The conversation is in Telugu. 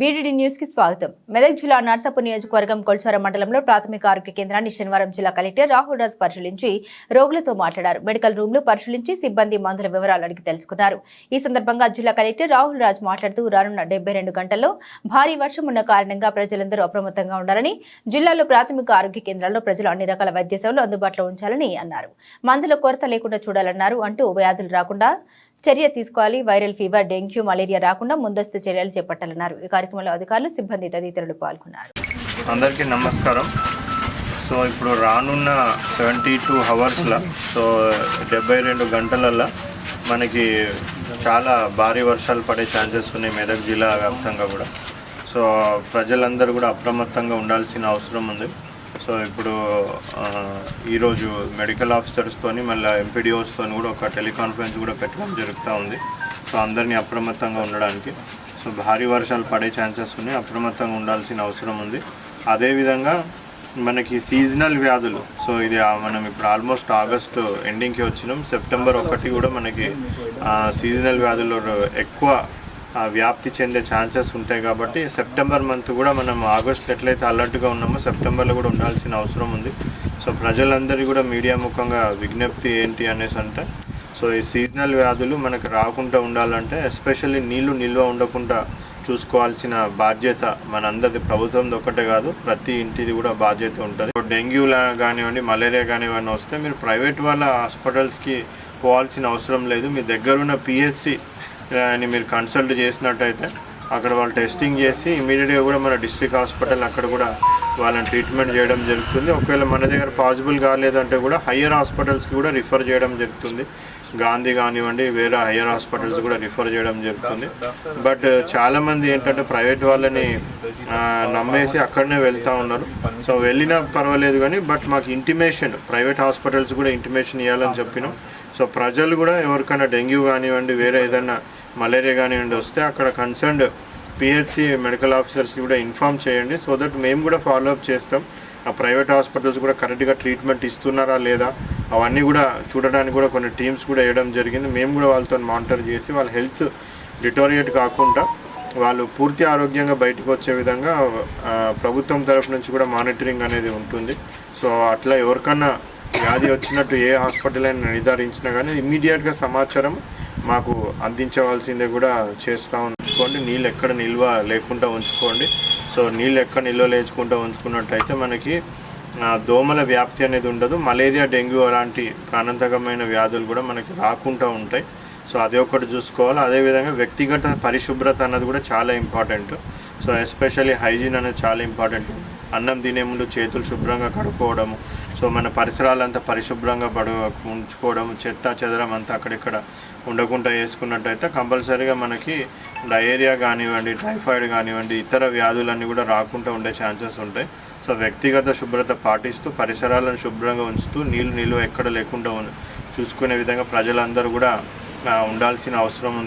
బీడీడీ న్యూస్కి స్వాగతం. మెదక్ జిల్లా నర్సాపూర్ నియోజకవర్గం కొల్చార మండలంలో ప్రాథమిక ఆరోగ్య కేంద్రాన్ని శనివారం జిల్లా కలెక్టర్ రాహుల్ రాజ్ పరిశీలించి రోగులతో మాట్లాడారు. మెడికల్ రూమ్లు పరిశీలించి సిబ్బంది మందుల వివరాలు అడిగి తెలుసుకున్నారు. ఈ సందర్భంగా జిల్లా కలెక్టర్ రాహుల్ రాజ్ మాట్లాడుతూ రానున్న డెబ్బై రెండు గంటల్లో భారీ వర్షం ఉన్న కారణంగా ప్రజలందరూ అప్రమత్తంగా ఉండాలని జిల్లాలో ప్రాథమిక ఆరోగ్య కేంద్రాల్లో ప్రజలు అన్ని రకాల వైద్య సేవలు అందుబాటులో ఉంచాలని అన్నారు. మందుల కొరత లేకుండా చూడాలన్నారు అంటూ వ్యాధులు రాకుండా చర్య తీసుకోవాలి. వైరల్ ఫీవర్ డెంగ్యూ మలేరియా రాకుండా ముందస్తు చర్యలు చేపట్టాలన్నారు. ఈ కార్యక్రమంలో అధికారులు సిబ్బంది తదితరులు పాల్గొన్నారు. అందరికీ నమస్కారం. సో ఇప్పుడు రానున్న సెవెంటీ టూ అవర్స్లో సో డెబ్బై రెండు గంటలల్లో మనకి చాలా భారీ వర్షాలు పడే ఛాన్సెస్ ఉన్నాయి మెదక్ జిల్లా వ్యాప్తంగా కూడా. సో ప్రజలందరూ కూడా అప్రమత్తంగా ఉండాల్సిన అవసరం ఉంది. సో ఇప్పుడు ఈరోజు మెడికల్ ఆఫీసర్స్తోని మళ్ళీ ఎంపీడీఓస్తోని కూడా ఒక టెలికాన్ఫరెన్స్ కూడా పెట్టడం జరుగుతూ ఉంది. సో అందరినీ అప్రమత్తంగా ఉండడానికి. సో భారీ వర్షాలు పడే ఛాన్సెస్ ఉన్నాయి. అప్రమత్తంగా ఉండాల్సిన అవసరం ఉంది. అదేవిధంగా మనకి సీజనల్ వ్యాధులు. సో ఇది మనం ఇప్పుడు ఆల్మోస్ట్ ఆగస్టు ఎండింగ్కి వచ్చినాం. సెప్టెంబర్ ఒకటి కూడా మనకి సీజనల్ వ్యాధులు ఎక్కువ వ్యాప్తి చెందే ఛాన్సెస్ ఉంటాయి కాబట్టి సెప్టెంబర్ మంత్ కూడా మనం ఆగస్ట్లో ఎట్లయితే అలర్ట్గా ఉన్నామో సెప్టెంబర్లో కూడా ఉండాల్సిన అవసరం ఉంది. సో ప్రజలందరూ కూడా మీడియా ముఖంగా విజ్ఞప్తి ఏంటి అనేసి అంటే సో ఈ సీజనల్ వ్యాధులు మనకు రాకుండా ఉండాలంటే ఎస్పెషల్లీ నీళ్ళు నిల్వ ఉండకుండా చూసుకోవాల్సిన బాధ్యత మనందరిది ప్రభుత్వం ఒకటే కాదు ప్రతి ఇంటిది కూడా బాధ్యత ఉంటుంది. డెంగ్యూలా కానివ్వండి మలేరియా కానివ్వండి వస్తే మీరు ప్రైవేట్ వాళ్ళ హాస్పిటల్స్కి పోవాల్సిన అవసరం లేదు. మీ దగ్గర ఉన్న పిహెచ్సి అని మీరు కన్సల్ట్ చేసినట్టయితే అక్కడ వాళ్ళు టెస్టింగ్ చేసి ఇమీడియట్గా కూడా మన డిస్ట్రిక్ట్ హాస్పిటల్ అక్కడ కూడా వాళ్ళని ట్రీట్మెంట్ చేయడం జరుగుతుంది. ఒకవేళ మన దగ్గర పాసిబుల్ కాలేదంటే కూడా హయ్యర్ హాస్పిటల్స్కి కూడా రిఫర్ చేయడం జరుగుతుంది. గాంధీ కానివ్వండి వేరే హయ్యర్ హాస్పిటల్స్ కూడా రిఫర్ చేయడం జరుగుతుంది. బట్ uh, చాలామంది ఏంటంటే ప్రైవేట్ వాళ్ళని నమ్మేసి అక్కడనే వెళ్తూ ఉన్నారు. సో వెళ్ళినా పర్వాలేదు కానీ బట్ మాకు ఇంటిమేషన్ ప్రైవేట్ హాస్పిటల్స్ కూడా ఇంటిమేషన్ ఇవ్వాలని చెప్పినాం. సో ప్రజలు కూడా ఎవరికైనా డెంగ్యూ కానివ్వండి వేరే ఏదైనా మలేరియా కానివ్వండి వస్తే అక్కడ కన్సర్న్డ్ పిహెచ్సి మెడికల్ ఆఫీసర్స్కి కూడా ఇన్ఫామ్ చేయండి. సో దట్ మేము కూడా ఫాలో అప్ చేస్తాం. ఆ ప్రైవేట్ హాస్పిటల్స్ కూడా కరెక్ట్గా ట్రీట్మెంట్ ఇస్తున్నారా లేదా అవన్నీ కూడా చూడడానికి కూడా కొన్ని టీమ్స్ కూడా వేయడం జరిగింది. మేము కూడా వాళ్ళతో మానిటర్ చేసి వాళ్ళ హెల్త్ డిటోరియేట్ కాకుండా వాళ్ళు పూర్తి ఆరోగ్యంగా బయటకు వచ్చే విధంగా ప్రభుత్వం తరఫు నుంచి కూడా మానిటరింగ్ అనేది ఉంటుంది. సో అట్లా ఎవరికన్నా వ్యాధి వచ్చినట్టు ఏ హాస్పిటల్ అయినా నిర్ధారించినా కానీ ఇమ్మీడియట్గా సమాచారం మాకు అందించవలసిందే కూడా చేస్తూ ఉంచుకోండి. నీళ్ళు ఎక్కడ నిల్వ లేకుండా ఉంచుకోండి. సో నీళ్ళు ఎక్కడ నిల్వ లేచుకుంటా ఉంచుకున్నట్టయితే మనకి దోమల వ్యాప్తి అనేది ఉండదు. మలేరియా డెంగ్యూ అలాంటి ప్రాణాంతకమైన వ్యాధులు కూడా మనకి రాకుండా ఉంటాయి. సో అదే ఒకటి చూసుకోవాలి. అదేవిధంగా వ్యక్తిగత పరిశుభ్రత అన్నది కూడా చాలా ఇంపార్టెంట్. సో ఎస్పెషల్లీ హైజీన్ అనేది చాలా ఇంపార్టెంట్. అన్నం తినే ముందు చేతులు శుభ్రంగా కడుక్కోవడము సో మన పరిసరాలంతా పరిశుభ్రంగా పడు ఉంచుకోవడం చెత్త చెదరం అంతా అక్కడిక్కడ ఉండకుండా వేసుకున్నట్టయితే కంపల్సరీగా మనకి డయేరియా కానివ్వండి టైఫాయిడ్ కానివ్వండి ఇతర వ్యాధులన్నీ కూడా రాకుండా ఉండే ఛాన్సెస్ ఉంటాయి. సో వ్యక్తిగత శుభ్రత పాటిస్తూ పరిసరాలను శుభ్రంగా ఉంచుతూ నీళ్ళు నిల్వ ఎక్కడ లేకుండా చూసుకునే విధంగా ప్రజలందరూ కూడా ఉండాల్సిన అవసరం ఉంది.